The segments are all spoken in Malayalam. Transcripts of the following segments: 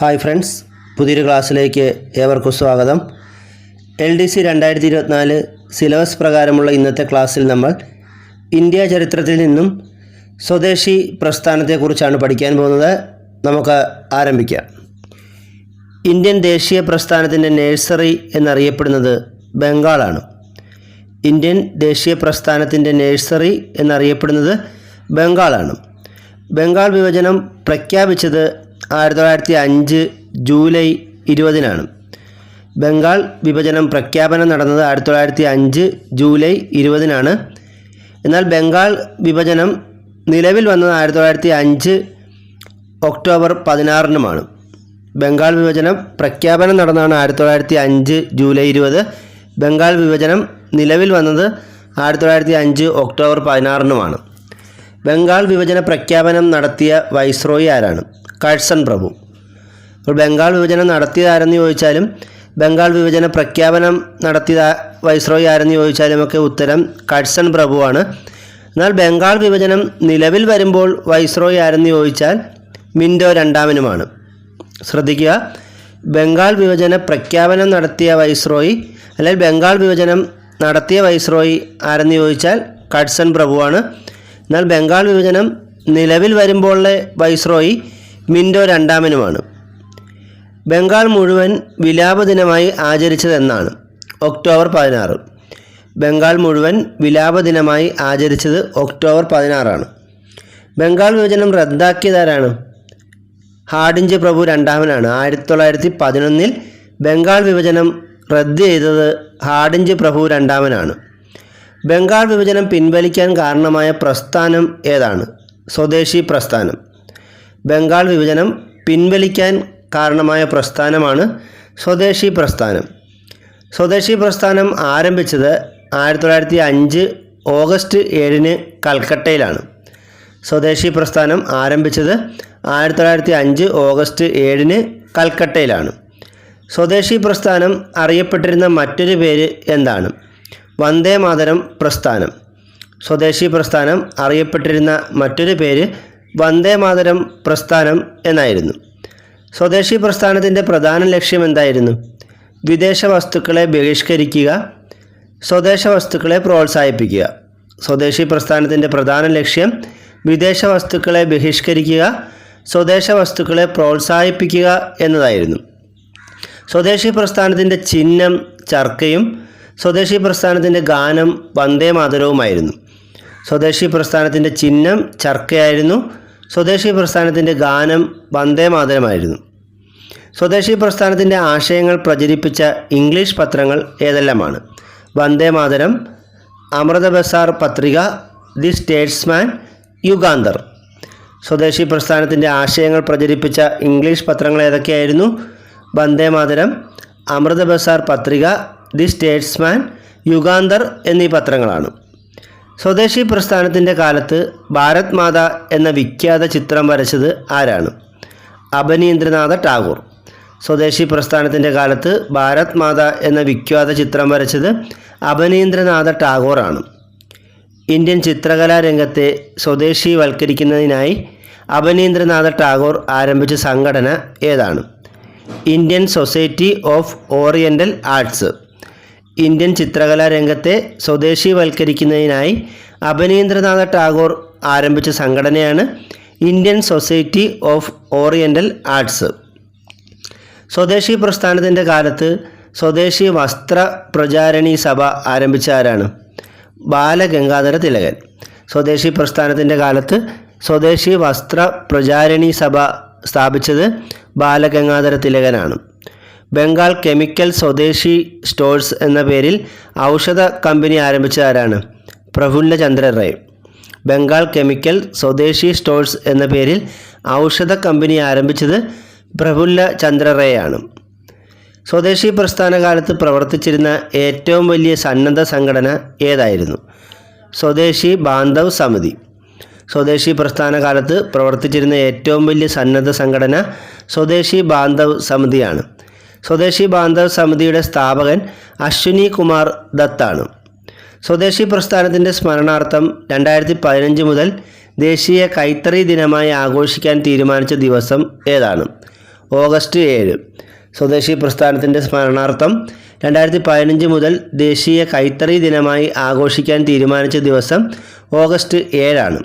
ഹായ് ഫ്രണ്ട്സ് പുതിയൊരു ക്ലാസ്സിലേക്ക് ഏവർക്കും സ്വാഗതം. എൽ ഡി സി രണ്ടായിരത്തി ഇരുപത്തിനാല് സിലബസ് പ്രകാരമുള്ള ഇന്നത്തെ ക്ലാസ്സിൽ നമ്മൾ ഇന്ത്യ ചരിത്രത്തിൽ നിന്നും സ്വദേശി പ്രസ്ഥാനത്തെക്കുറിച്ചാണ് പഠിക്കാൻ പോകുന്നത്. നമുക്ക് ആരംഭിക്കാം. ഇന്ത്യൻ ദേശീയ പ്രസ്ഥാനത്തിന്റെ നേഴ്സറി എന്നറിയപ്പെടുന്നത് ബംഗാളാണ്. ഇന്ത്യൻ ദേശീയ പ്രസ്ഥാനത്തിന്റെ നേഴ്സറി എന്നറിയപ്പെടുന്നത് ബംഗാളാണ്. ബംഗാൾ വിഭജനം പ്രഖ്യാപിച്ചത് ആയിരത്തി തൊള്ളായിരത്തി അഞ്ച് ജൂലൈ ഇരുപതിനാണ്. ബംഗാൾ വിഭജനം പ്രഖ്യാപനം നടന്നത് ആയിരത്തി തൊള്ളായിരത്തി അഞ്ച് ജൂലൈ ഇരുപതിനാണ്. എന്നാൽ ബംഗാൾ വിഭജനം നിലവിൽ വന്നത് ആയിരത്തി തൊള്ളായിരത്തി അഞ്ച് ഒക്ടോബർ പതിനാറിനുമാണ്. ബംഗാൾ വിഭജനം പ്രഖ്യാപനം നടന്നതാണ് ആയിരത്തി തൊള്ളായിരത്തി അഞ്ച് ജൂലൈ ഇരുപത്. ബംഗാൾ വിഭജനം നിലവിൽ വന്നത് ആയിരത്തി തൊള്ളായിരത്തി അഞ്ച് ഒക്ടോബർ പതിനാറിനുമാണ്. ബംഗാൾ വിഭജന പ്രഖ്യാപനം നടത്തിയ വൈസ്രോയി ആരാണ്? കഴ്സൺ പ്രഭു. അപ്പോൾ ബംഗാൾ വിഭജനം നടത്തിയതാരെന്ന് ചോദിച്ചാലും ബംഗാൾ വിഭജന പ്രഖ്യാപനം നടത്തിയ വൈസ്രോയി ആരെന്ന് ചോദിച്ചാലും ഒക്കെ ഉത്തരം കഴ്സൺ പ്രഭുവാണ്. എന്നാൽ ബംഗാൾ വിഭജനം നിലവിൽ വരുമ്പോൾ വൈസ്രോയി ആരെന്ന് ചോദിച്ചാൽ മിൻഡോ രണ്ടാമനുമാണ്. ശ്രദ്ധിക്കുക ബംഗാൾ വിഭജന പ്രഖ്യാപനം നടത്തിയ വൈസ്രോയി അല്ലെങ്കിൽ ബംഗാൾ വിഭജനം നടത്തിയ വൈസ്രോയി ആരെന്ന് ചോദിച്ചാൽ കഡ്സൺ പ്രഭുവാണ്. എന്നാൽ ബംഗാൾ വിഭജനം നിലവിൽ വരുമ്പോഴുള്ള വൈസ്രോയി മിൻഡോ രണ്ടാമനുമാണ്. ബംഗാൾ മുഴുവൻ വിലാപ ദിനമായി ആചരിച്ചത് എന്നാണ് ഒക്ടോബർ പതിനാറ്. ബംഗാൾ മുഴുവൻ വിലാപ ദിനമായി ആചരിച്ചത് ഒക്ടോബർ പതിനാറാണ്. ബംഗാൾ വിഭജനം റദ്ദാക്കിയതാരാണ്? ഹാഡിഞ്ച് പ്രഭു രണ്ടാമനാണ്. ആയിരത്തി തൊള്ളായിരത്തി പതിനൊന്നിൽ ബംഗാൾ വിഭജനം റദ്ദ് ചെയ്തത് ഹാഡിഞ്ച് പ്രഭു രണ്ടാമനാണ്. ബംഗാൾ വിഭജനം പിൻവലിക്കാൻ കാരണമായ പ്രസ്ഥാനം ഏതാണ്? സ്വദേശി പ്രസ്ഥാനം. ബംഗാൾ വിഭജനം പിൻവലിക്കാൻ കാരണമായ പ്രസ്ഥാനമാണ് സ്വദേശി പ്രസ്ഥാനം. സ്വദേശി പ്രസ്ഥാനം ആരംഭിച്ചത് ആയിരത്തി തൊള്ളായിരത്തി അഞ്ച് ഓഗസ്റ്റ് ഏഴിന് കൽക്കട്ടയിലാണ്. സ്വദേശി പ്രസ്ഥാനം ആരംഭിച്ചത് ആയിരത്തി തൊള്ളായിരത്തി അഞ്ച് ഓഗസ്റ്റ് ഏഴിന് കൽക്കട്ടയിലാണ്. സ്വദേശി പ്രസ്ഥാനം അറിയപ്പെട്ടിരുന്ന മറ്റൊരു പേര് എന്താണ്? വന്ദേ മാതരം പ്രസ്ഥാനം. സ്വദേശി പ്രസ്ഥാനം അറിയപ്പെട്ടിരുന്ന മറ്റൊരു പേര് വന്ദേ മാതരം പ്രസ്ഥാനം എന്നായിരുന്നു. സ്വദേശി പ്രസ്ഥാനത്തിന്റെ പ്രധാന ലക്ഷ്യം എന്തായിരുന്നു? വിദേശ വസ്തുക്കളെ ബഹിഷ്കരിക്കുക സ്വദേശ വസ്തുക്കളെ പ്രോത്സാഹിപ്പിക്കുക. സ്വദേശി പ്രസ്ഥാനത്തിന്റെ പ്രധാന ലക്ഷ്യം വിദേശ വസ്തുക്കളെ ബഹിഷ്കരിക്കുക സ്വദേശ വസ്തുക്കളെ പ്രോത്സാഹിപ്പിക്കുക എന്നതായിരുന്നു. സ്വദേശി പ്രസ്ഥാനത്തിന്റെ ചിഹ്നം ചർക്കയും സ്വദേശി പ്രസ്ഥാനത്തിന്റെ ഗാനം വന്ദേ മാതരവുമായിരുന്നു. സ്വദേശി പ്രസ്ഥാനത്തിന്റെ ചിഹ്നം ചർക്കയായിരുന്നു. സ്വദേശി പ്രസ്ഥാനത്തിന്റെ ഗാനം വന്ദേ മാതരമായിരുന്നു. സ്വദേശി പ്രസ്ഥാനത്തിന്റെ ആശയങ്ങൾ പ്രചരിപ്പിച്ച ഇംഗ്ലീഷ് പത്രങ്ങൾ ഏതെല്ലാമാണ്? വന്ദേ മാതരം അമൃത ബസാർ പത്രിക ദി സ്റ്റേറ്റ്സ്മാൻ യുഗാന്തർ. സ്വദേശി പ്രസ്ഥാനത്തിന്റെ ആശയങ്ങൾ പ്രചരിപ്പിച്ച ഇംഗ്ലീഷ് പത്രങ്ങൾ ഏതൊക്കെയായിരുന്നു? വന്ദേ മാതരം അമൃത ബസാർ പത്രിക ദി സ്റ്റേറ്റ്സ്മാൻ യുഗാന്തർ എന്നീ പത്രങ്ങളാണ്. സ്വദേശി പ്രസ്ഥാനത്തിന്റെ കാലത്ത് ഭാരത് മാത എന്ന വിഖ്യാത ചിത്രം വരച്ചത് ആരാണ്? അബനീന്ദ്രനാഥ ടാഗോർ. സ്വദേശി പ്രസ്ഥാനത്തിന്റെ കാലത്ത് ഭാരത് മാത എന്ന വിഖ്യാത ചിത്രം വരച്ചത് അബനീന്ദ്രനാഥ ടാഗോറാണ്. ഇന്ത്യൻ ചിത്രകലാ രംഗത്തെ സ്വദേശീവൽക്കരിക്കുന്നതിനായി അബനീന്ദ്രനാഥ ടാഗോർ ആരംഭിച്ച സംഘടന ഏതാണ്? Indian society of oriental arts. Indian ചിത്രകലാ രംഗത്തെ സ്വദേശീവൽക്കരിക്കുന്നതിനായി അഭിനീന്ദ്രനാഥ ടാഗോർ ആരംഭിച്ച സംഘടനയാണ് Indian society of oriental arts. സ്വദേശി പ്രസ്ഥാനത്തിന്റെ കാലത്ത് സ്വദേശി വസ്ത്ര പ്രചാരണി സഭ ആരംഭിച്ച ആരാണ്? ബാലഗംഗാധര തിലകൻ. സ്വദേശി പ്രസ്ഥാനത്തിന്റെ കാലത്ത് സ്വദേശി വസ്ത്ര പ്രചാരണി സഭ സ്ഥാപിച്ചത് ബാലഗംഗാധര തിലകനാണ്. ബംഗാൾ കെമിക്കൽ സ്വദേശി സ്റ്റോഴ്സ് എന്ന പേരിൽ ഔഷധ കമ്പനി ആരംഭിച്ച ആരാണ്? പ്രഫുല്ല ചന്ദ്ര റേ. ബംഗാൾ കെമിക്കൽ സ്വദേശി സ്റ്റോഴ്സ് എന്ന പേരിൽ ഔഷധ കമ്പനി ആരംഭിച്ചത് പ്രഫുല്ല ചന്ദ്ര റേ ആണ്. സ്വദേശി പ്രസ്ഥാന കാലത്ത് പ്രവർത്തിച്ചിരുന്ന ഏറ്റവും വലിയ സന്നദ്ധ സംഘടന ഏതായിരുന്നു? സ്വദേശി ബാന്ധവ് സമിതി. സ്വദേശി പ്രസ്ഥാന കാലത്ത് പ്രവർത്തിച്ചിരുന്ന ഏറ്റവും വലിയ സന്നദ്ധ സംഘടന സ്വദേശി ബാന്ധവ് സമിതിയാണ്. സ്വദേശി ബാന്ധവ് സമിതിയുടെ സ്ഥാപകൻ അശ്വിനി കുമാർ ദത്താണ്. സ്വദേശി പ്രസ്ഥാനത്തിന്റെ സ്മരണാർത്ഥം രണ്ടായിരത്തി പതിനഞ്ച് മുതൽ ദേശീയ കൈത്തറി ദിനമായി ആഘോഷിക്കാൻ തീരുമാനിച്ച ദിവസം ഏതാണ്? ഓഗസ്റ്റ് ഏഴ്. സ്വദേശി പ്രസ്ഥാനത്തിന്റെ സ്മരണാർത്ഥം രണ്ടായിരത്തി പതിനഞ്ച് മുതൽ ദേശീയ കൈത്തറി ദിനമായി ആഘോഷിക്കാൻ തീരുമാനിച്ച ദിവസം ഓഗസ്റ്റ് ഏഴാണ്.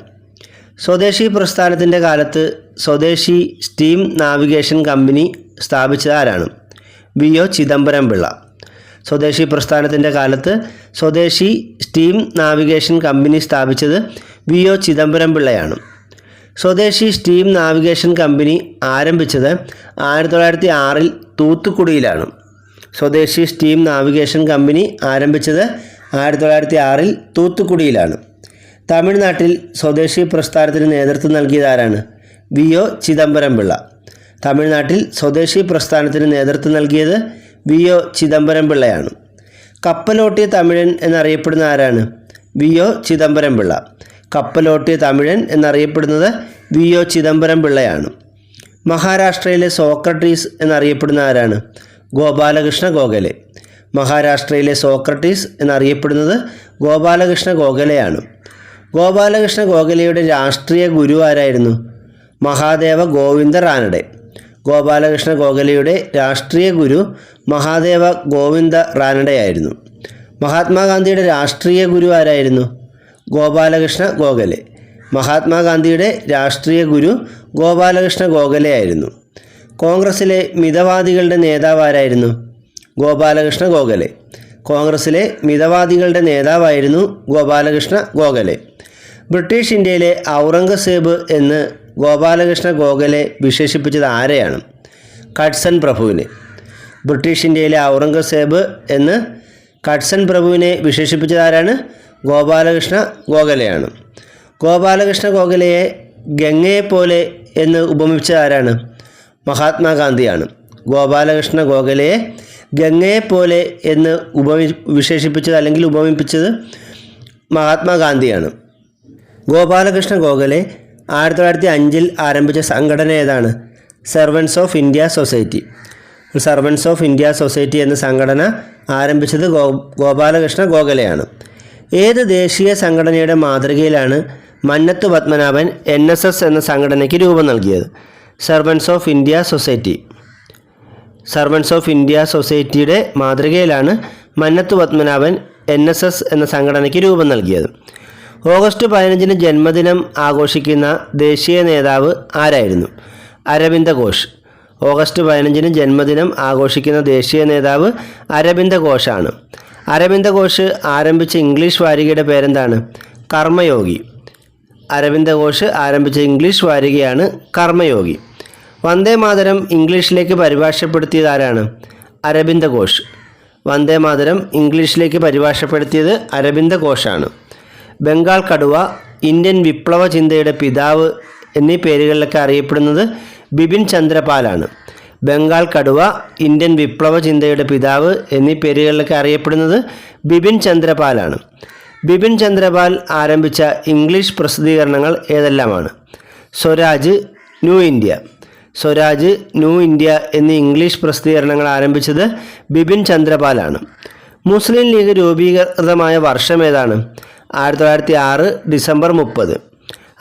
സ്വദേശി പ്രസ്ഥാനത്തിന്റെ കാലത്ത് സ്വദേശി സ്റ്റീം നാവിഗേഷൻ കമ്പനി സ്ഥാപിച്ചത് ആരാണ്? V O Chidambaram Pillai. സ്വദേശി പ്രസ്ഥാനത്തിന്റെ കാലത്ത് സ്വദേശി സ്റ്റീം നാവിഗേഷൻ കമ്പനി സ്ഥാപിച്ചത് വി ഒ ചിദംബരം പിള്ളയാണ്. സ്വദേശി സ്റ്റീം നാവിഗേഷൻ കമ്പനി ആരംഭിച്ചത് ആയിരത്തി തൊള്ളായിരത്തി ആറിൽ തൂത്തുക്കുടിയിലാണ്. സ്വദേശി സ്റ്റീം നാവിഗേഷൻ കമ്പനി ആരംഭിച്ചത് ആയിരത്തി തൊള്ളായിരത്തി ആറിൽ തൂത്തുക്കുടിയിലാണ്. തമിഴ്നാട്ടിൽ സ്വദേശി പ്രസ്ഥാനത്തിന് നേതൃത്വം നൽകിയതാരാണ് വി ഒ ചിദംബരം പിള്ള. തമിഴ്നാട്ടിൽ സ്വദേശി പ്രസ്ഥാനത്തിന് നേതൃത്വം നൽകിയത് വി ഒ ചിദംബരം പിള്ളയാണ്. കപ്പലോട്ടിയ തമിഴൻ എന്നറിയപ്പെടുന്ന ആരാണ്? V O Chidambaram Pillai. കപ്പലോട്ടിയ തമിഴൻ എന്നറിയപ്പെടുന്നത് വി ഒ ചിദംബരം പിള്ളയാണ്. മഹാരാഷ്ട്രയിലെ സോക്രട്ടീസ് എന്നറിയപ്പെടുന്ന ആരാണ്? ഗോപാലകൃഷ്ണ ഗോഖലെ. മഹാരാഷ്ട്രയിലെ സോക്രട്ടീസ് എന്നറിയപ്പെടുന്നത് ഗോപാലകൃഷ്ണ ഗോഖലെയാണ്. ഗോപാലകൃഷ്ണ ഗോഖലെയുടെ രാഷ്ട്രീയ ഗുരു ആരായിരുന്നു? മഹാദേവ ഗോവിന്ദ റാനഡെ. ഗോപാലകൃഷ്ണ ഗോഖലെയുടെ രാഷ്ട്രീയ ഗുരു മഹാദേവ ഗോവിന്ദ റാനഡയായിരുന്നു. മഹാത്മാഗാന്ധിയുടെ രാഷ്ട്രീയ ഗുരു ആരായിരുന്നു? ഗോപാലകൃഷ്ണ ഗോഖലെ. മഹാത്മാഗാന്ധിയുടെ രാഷ്ട്രീയ ഗുരു ഗോപാലകൃഷ്ണ ഗോഖലെയായിരുന്നു കോൺഗ്രസിലെ മിതവാദികളുടെ നേതാവ് ആരായിരുന്നു? ഗോപാലകൃഷ്ണ ഗോഖലെ. കോൺഗ്രസിലെ മിതവാദികളുടെ നേതാവായിരുന്നു ഗോപാലകൃഷ്ണ ഗോഖലെ. ബ്രിട്ടീഷ് ഇന്ത്യയിലെ ഔറംഗസേബ് എന്ന് ഗോപാലകൃഷ്ണ ഗോഖലെ വിശേഷിപ്പിച്ചത് ആരെയാണ്? കട്സൺ പ്രഭുവിനെ. ബ്രിട്ടീഷ് ഇന്ത്യയിലെ ഔറംഗസേബ് എന്ന് കട്സൺ പ്രഭുവിനെ വിശേഷിപ്പിച്ചത് ആരാണ്? ഗോപാലകൃഷ്ണ ഗോഖലെയാണ്. ഗോപാലകൃഷ്ണ ഗോഖലയെ ഗംഗയെപ്പോലെ എന്ന് ഉപമിച്ചത് ആരാണ്? മഹാത്മാഗാന്ധിയാണ്. ഗോപാലകൃഷ്ണ ഗോഖലയെ ഗംഗയെപ്പോലെ എന്ന് ഉപമി വിശേഷിപ്പിച്ചത് അല്ലെങ്കിൽ ഉപമിപ്പിച്ചത് മഹാത്മാഗാന്ധിയാണ്. ഗോപാലകൃഷ്ണ ഗോഖലെ ആയിരത്തി തൊള്ളായിരത്തി അഞ്ചിൽ ആരംഭിച്ച സംഘടന ഏതാണ്? Servants of India society servants of India society എന്ന സംഘടന ആരംഭിച്ചത് ഗോ ഗോപാലകൃഷ്ണ ഗോഖലെയാണ്. ഏത് ദേശീയ സംഘടനയുടെ മാതൃകയിലാണ് Mannath Padmanabhan N S S എന്ന സംഘടനയ്ക്ക് രൂപം നൽകിയത്? Servants of India society servants of India സൊസൈറ്റിയുടെ മാതൃകയിലാണ് Mannath Padmanabhan N S S എന്ന സംഘടനയ്ക്ക് രൂപം നൽകിയത്. ഓഗസ്റ്റ് പതിനഞ്ചിന് ജന്മദിനം ആഘോഷിക്കുന്ന ദേശീയ നേതാവ് ആരായിരുന്നു? അരവിന്ദ ഘോഷ് ഓഗസ്റ്റ് പതിനഞ്ചിന് ജന്മദിനം ആഘോഷിക്കുന്ന ദേശീയ നേതാവ് അരവിന്ദ ഘോഷാണ് അരവിന്ദ ഘോഷ് ആരംഭിച്ച ഇംഗ്ലീഷ് വാരികയുടെ പേരെന്താണ്? കർമ്മയോഗി. അരവിന്ദ ഘോഷ് ആരംഭിച്ച ഇംഗ്ലീഷ് വാരികയാണ് കർമ്മയോഗി. വന്ദേ മാതരം ഇംഗ്ലീഷിലേക്ക് പരിഭാഷപ്പെടുത്തിയത് ആരാണ്? അരവിന്ദ ഘോഷ് വന്ദേ മാതരം ഇംഗ്ലീഷിലേക്ക് പരിഭാഷപ്പെടുത്തിയത് അരവിന്ദ ഘോഷാണ് ബംഗാൾ കടുവ ഇന്ത്യൻ വിപ്ലവ ചിന്തയുടെ പിതാവ് എന്നീ പേരുകളിലൊക്കെ അറിയപ്പെടുന്നത് ബിപിൻ ചന്ദ്രപാലാണ്. ബംഗാൾ കടുവ ഇന്ത്യൻ വിപ്ലവ ചിന്തയുടെ പിതാവ് എന്നീ പേരുകളിലൊക്കെ അറിയപ്പെടുന്നത് ബിപിൻ ചന്ദ്രപാലാണ്. ബിപിൻ ചന്ദ്രപാൽ ആരംഭിച്ച ഇംഗ്ലീഷ് പ്രസിദ്ധീകരണങ്ങൾ ഏതെല്ലാമാണ്? Swaraj new India. Swaraj new India എന്നീ ഇംഗ്ലീഷ് പ്രസിദ്ധീകരണങ്ങൾ ആരംഭിച്ചത് ബിപിൻ ചന്ദ്രപാലാണ്. മുസ്ലിം ലീഗ് രൂപീകൃതമായ വർഷം ഏതാണ്? ആയിരത്തി തൊള്ളായിരത്തി ആറ് ഡിസംബർ മുപ്പത്.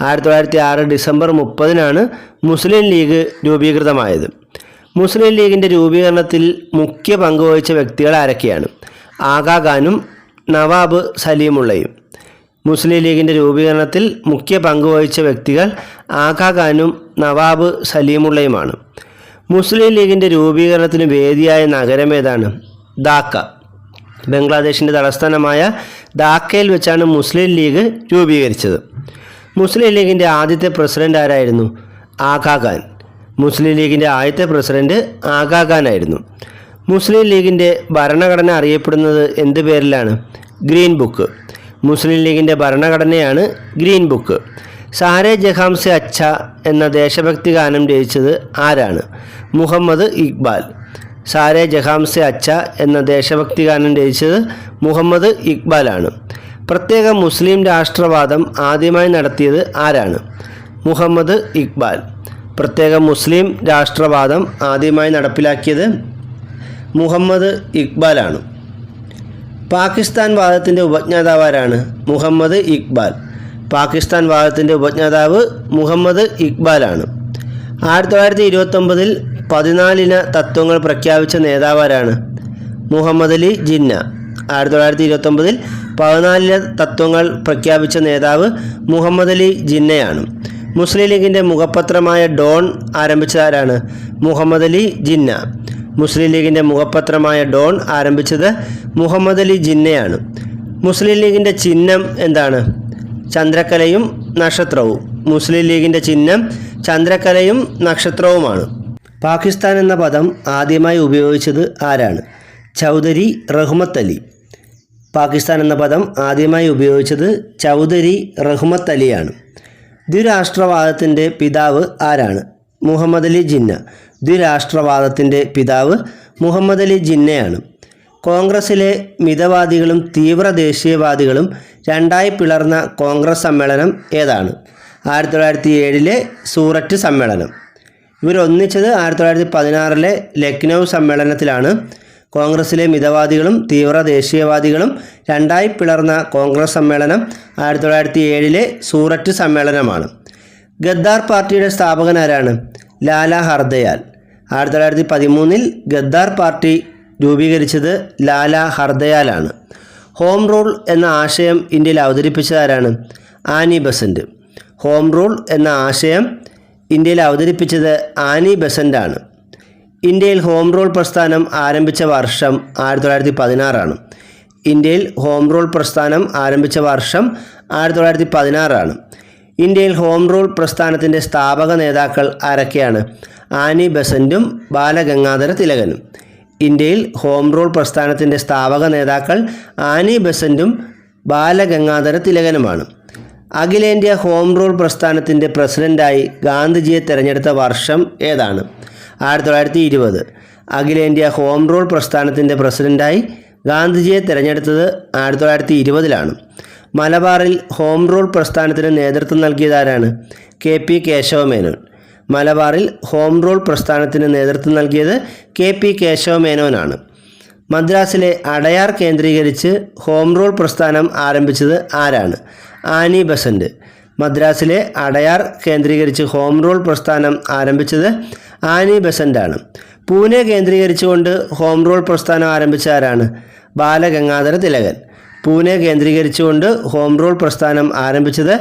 ആയിരത്തി തൊള്ളായിരത്തി ആറ് ഡിസംബർ മുപ്പതിനാണ് മുസ്ലിം ലീഗ് രൂപീകൃതമായത്. മുസ്ലിം ലീഗിന്റെ രൂപീകരണത്തിൽ മുഖ്യ പങ്കുവഹിച്ച വ്യക്തികൾ ആരൊക്കെയാണ്? ആഗാ ഖാനും നവാബ് സലീമുള്ളയും. മുസ്ലിം ലീഗിന്റെ രൂപീകരണത്തിൽ മുഖ്യ പങ്കുവഹിച്ച വ്യക്തികൾ ആഗാ ഖാനും നവാബ് സലീമുള്ളയുമാണ്. മുസ്ലിം ലീഗിന്റെ രൂപീകരണത്തിന് വേദിയായ നഗരം ഏതാണ്? ധാക്ക. ബംഗ്ലാദേശിന്റെ തലസ്ഥാനമായ ധാക്കയിൽ വെച്ചാണ് മുസ്ലിം ലീഗ് രൂപീകരിച്ചത്. മുസ്ലിം ലീഗിന്റെ ആദ്യത്തെ പ്രസിഡന്റ് ആരായിരുന്നു? ആഗാ ഖാൻ. മുസ്ലിം ലീഗിന്റെ ആദ്യത്തെ പ്രസിഡന്റ് ആഗാ ഖാൻ ആയിരുന്നു. മുസ്ലിം ലീഗിന്റെ ഭരണഘടന അറിയപ്പെടുന്നത് എന്ത് പേരിലാണ്? Green book. മുസ്ലിം ലീഗിന്റെ ഭരണഘടനയാണ് ഗ്രീൻ ബുക്ക്. സാരെ ജഹാം സെ അച്ഛ എന്ന ദേശഭക്തി ഗാനം രചിച്ചത് ആരാണ്? മുഹമ്മദ് ഇക്ബാൽ. സാരെ ജഹാംസെ അച്ച എന്ന ദേശഭക്തി ഗാനം രചിച്ചത് മുഹമ്മദ് ഇക്ബാലാണ്. പ്രത്യേക മുസ്ലിം രാഷ്ട്രവാദം ആദ്യമായി നടത്തിയത് ആരാണ്? മുഹമ്മദ് ഇക്ബാൽ. പ്രത്യേക മുസ്ലിം രാഷ്ട്രവാദം ആദ്യമായി നടപ്പിലാക്കിയത് മുഹമ്മദ് ഇക്ബാലാണ്. പാകിസ്ഥാൻ വാദത്തിന്റെ ഉപജ്ഞാതാവ് ആരാണ്? മുഹമ്മദ് ഇക്ബാൽ. പാകിസ്ഥാൻ വാദത്തിന്റെ ഉപജ്ഞാതാവ് മുഹമ്മദ് ഇക്ബാലാണ്. ആയിരത്തി തൊള്ളായിരത്തി ഇരുപത്തൊമ്പതിൽ പതിനാലിന തത്വങ്ങൾ പ്രഖ്യാപിച്ച നേതാവാരാണ് മുഹമ്മദ് അലി ജിന്ന. ആയിരത്തി തൊള്ളായിരത്തി ഇരുപത്തൊമ്പതിൽ പതിനാലിന തത്വങ്ങൾ പ്രഖ്യാപിച്ച നേതാവ് മുഹമ്മദ് അലി ജിന്നയാണ്. മുസ്ലിം ലീഗിന്റെ മുഖപത്രമായ ഡോൺ ആരംഭിച്ചതാരാണ് മുഹമ്മദ് അലി ജിന്ന. മുസ്ലിം ലീഗിന്റെ മുഖപത്രമായ ഡോൺ ആരംഭിച്ചത് മുഹമ്മദ് അലി ജിന്നയാണ്. മുസ്ലിം ലീഗിന്റെ ചിഹ്നം എന്താണ്? ചന്ദ്രക്കലയും നക്ഷത്രവും. മുസ്ലിം ലീഗിന്റെ ചിഹ്നം ചന്ദ്രക്കലയും നക്ഷത്രവുമാണ്. പാകിസ്ഥാൻ എന്ന പദം ആദ്യമായി ഉപയോഗിച്ചത് ആരാണ്? ചൗധരി റഹ്മത്ത് അലി. പാകിസ്ഥാൻ എന്ന പദം ആദ്യമായി ഉപയോഗിച്ചത് ചൗധരി റഹ്മത്ത് അലിയാണ്. ദ്വിരാഷ്ട്രവാദത്തിന്റെ പിതാവ് ആരാണ്? മുഹമ്മദ് അലി ജിന്ന. ദ്വിരാഷ്ട്രവാദത്തിന്റെ പിതാവ് മുഹമ്മദ് അലി ജിന്നയാണ്. കോൺഗ്രസിലെ മിതവാദികളും തീവ്ര ദേശീയവാദികളും രണ്ടായി പിളർന്ന കോൺഗ്രസ് സമ്മേളനം ഏതാണ്? ആയിരത്തി തൊള്ളായിരത്തി ഏഴിലെ സൂററ്റ് സമ്മേളനം. ഇവരൊന്നിച്ചത് ആയിരത്തി തൊള്ളായിരത്തി പതിനാറിലെ ലക്നൗ സമ്മേളനത്തിലാണ്. കോൺഗ്രസിലെ മിതവാദികളും തീവ്ര ദേശീയവാദികളും രണ്ടായി പിളർന്ന കോൺഗ്രസ് സമ്മേളനം ആയിരത്തി തൊള്ളായിരത്തി ഏഴിലെ സൂററ്റ് സമ്മേളനമാണ്. ഗദ്ദാർ പാർട്ടിയുടെ സ്ഥാപകൻ ആരാണ്? ലാല ഹർദയാൽ. ആയിരത്തി തൊള്ളായിരത്തി പതിമൂന്നിൽ ഗദ്ദാർ പാർട്ടി രൂപീകരിച്ചത് ലാല ഹർദയാലാണ്. ഹോം റൂൾ എന്ന ആശയം ഇന്ത്യയിൽ അവതരിപ്പിച്ചതാരാണ് ആനി ബസന്റ്. ഹോം റൂൾ എന്ന ആശയം ഇന്ത്യയിൽ അവതരിപ്പിച്ചത് ആനി ബെസന്റാണ് ഇന്ത്യയിൽ ഹോം റൂൾ പ്രസ്ഥാനം ആരംഭിച്ച വർഷം ആയിരത്തി തൊള്ളായിരത്തി പതിനാറാണ് ഇന്ത്യയിൽ ഹോം റൂൾ പ്രസ്ഥാനം ആരംഭിച്ച വർഷം ആയിരത്തി തൊള്ളായിരത്തി പതിനാറാണ് ഇന്ത്യയിൽ ഹോം റൂൾ പ്രസ്ഥാനത്തിന്റെ സ്ഥാപക നേതാക്കൾ ആരൊക്കെയാണ്? ആനി ബസന്റും ബാലഗംഗാധര തിലകനും. ഇന്ത്യയിൽ ഹോം റൂൾ പ്രസ്ഥാനത്തിന്റെ സ്ഥാപക നേതാക്കൾ ആനി ബസന്റും ബാലഗംഗാധര തിലകനുമാണ്. അഖിലേന്ത്യാ ഹോം റൂൾ പ്രസ്ഥാനത്തിന്റെ പ്രസിഡന്റായി ഗാന്ധിജിയെ തിരഞ്ഞെടുത്ത വർഷം ഏതാണ്? ആയിരത്തി തൊള്ളായിരത്തി ഇരുപത് അഖിലേന്ത്യാ ഹോം റൂൾ പ്രസ്ഥാനത്തിന്റെ പ്രസിഡന്റായി ഗാന്ധിജിയെ തിരഞ്ഞെടുത്തത് ആയിരത്തി തൊള്ളായിരത്തി ഇരുപതിലാണ് മലബാറിൽ ഹോം റൂൾ പ്രസ്ഥാനത്തിന് നേതൃത്വം നൽകിയതാരാണ് കെ പി കേശവമേനോൻ. മലബാറിൽ ഹോം റൂൾ പ്രസ്ഥാനത്തിന് നേതൃത്വം നൽകിയത് കെ പി കേശവമേനോനാണ്. മദ്രാസിലെ അടയാർ കേന്ദ്രീകരിച്ച് ഹോം റൂൾ പ്രസ്ഥാനം ആരംഭിച്ചത് ആരാണ്? Annie Besant. മദ്രാസിലെ അടയാർ കേന്ദ്രീകരിച്ച് ഹോം റൂൾ പ്രസ്ഥാനം ആരംഭിച്ചത് ആനി ബസന്റാണ്. പൂനെ കേന്ദ്രീകരിച്ചുകൊണ്ട് ഹോം റൂൾ പ്രസ്ഥാനം ആരംഭിച്ച ആരാണ്? ബാലഗംഗാധര തിലകൻ. പൂനെ കേന്ദ്രീകരിച്ചുകൊണ്ട് ഹോം റൂൾ പ്രസ്ഥാനം ആരംഭിച്ചത്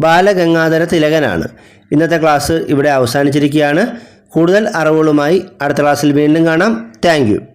ബാലഗംഗാധര തിലകനാണ്. ഇന്നത്തെ ക്ലാസ് ഇവിടെ അവസാനിച്ചിരിക്കുകയാണ്. കൂടുതൽ അറിവുകളുമായി അടുത്ത ക്ലാസ്സിൽ വീണ്ടും കാണാം. താങ്ക്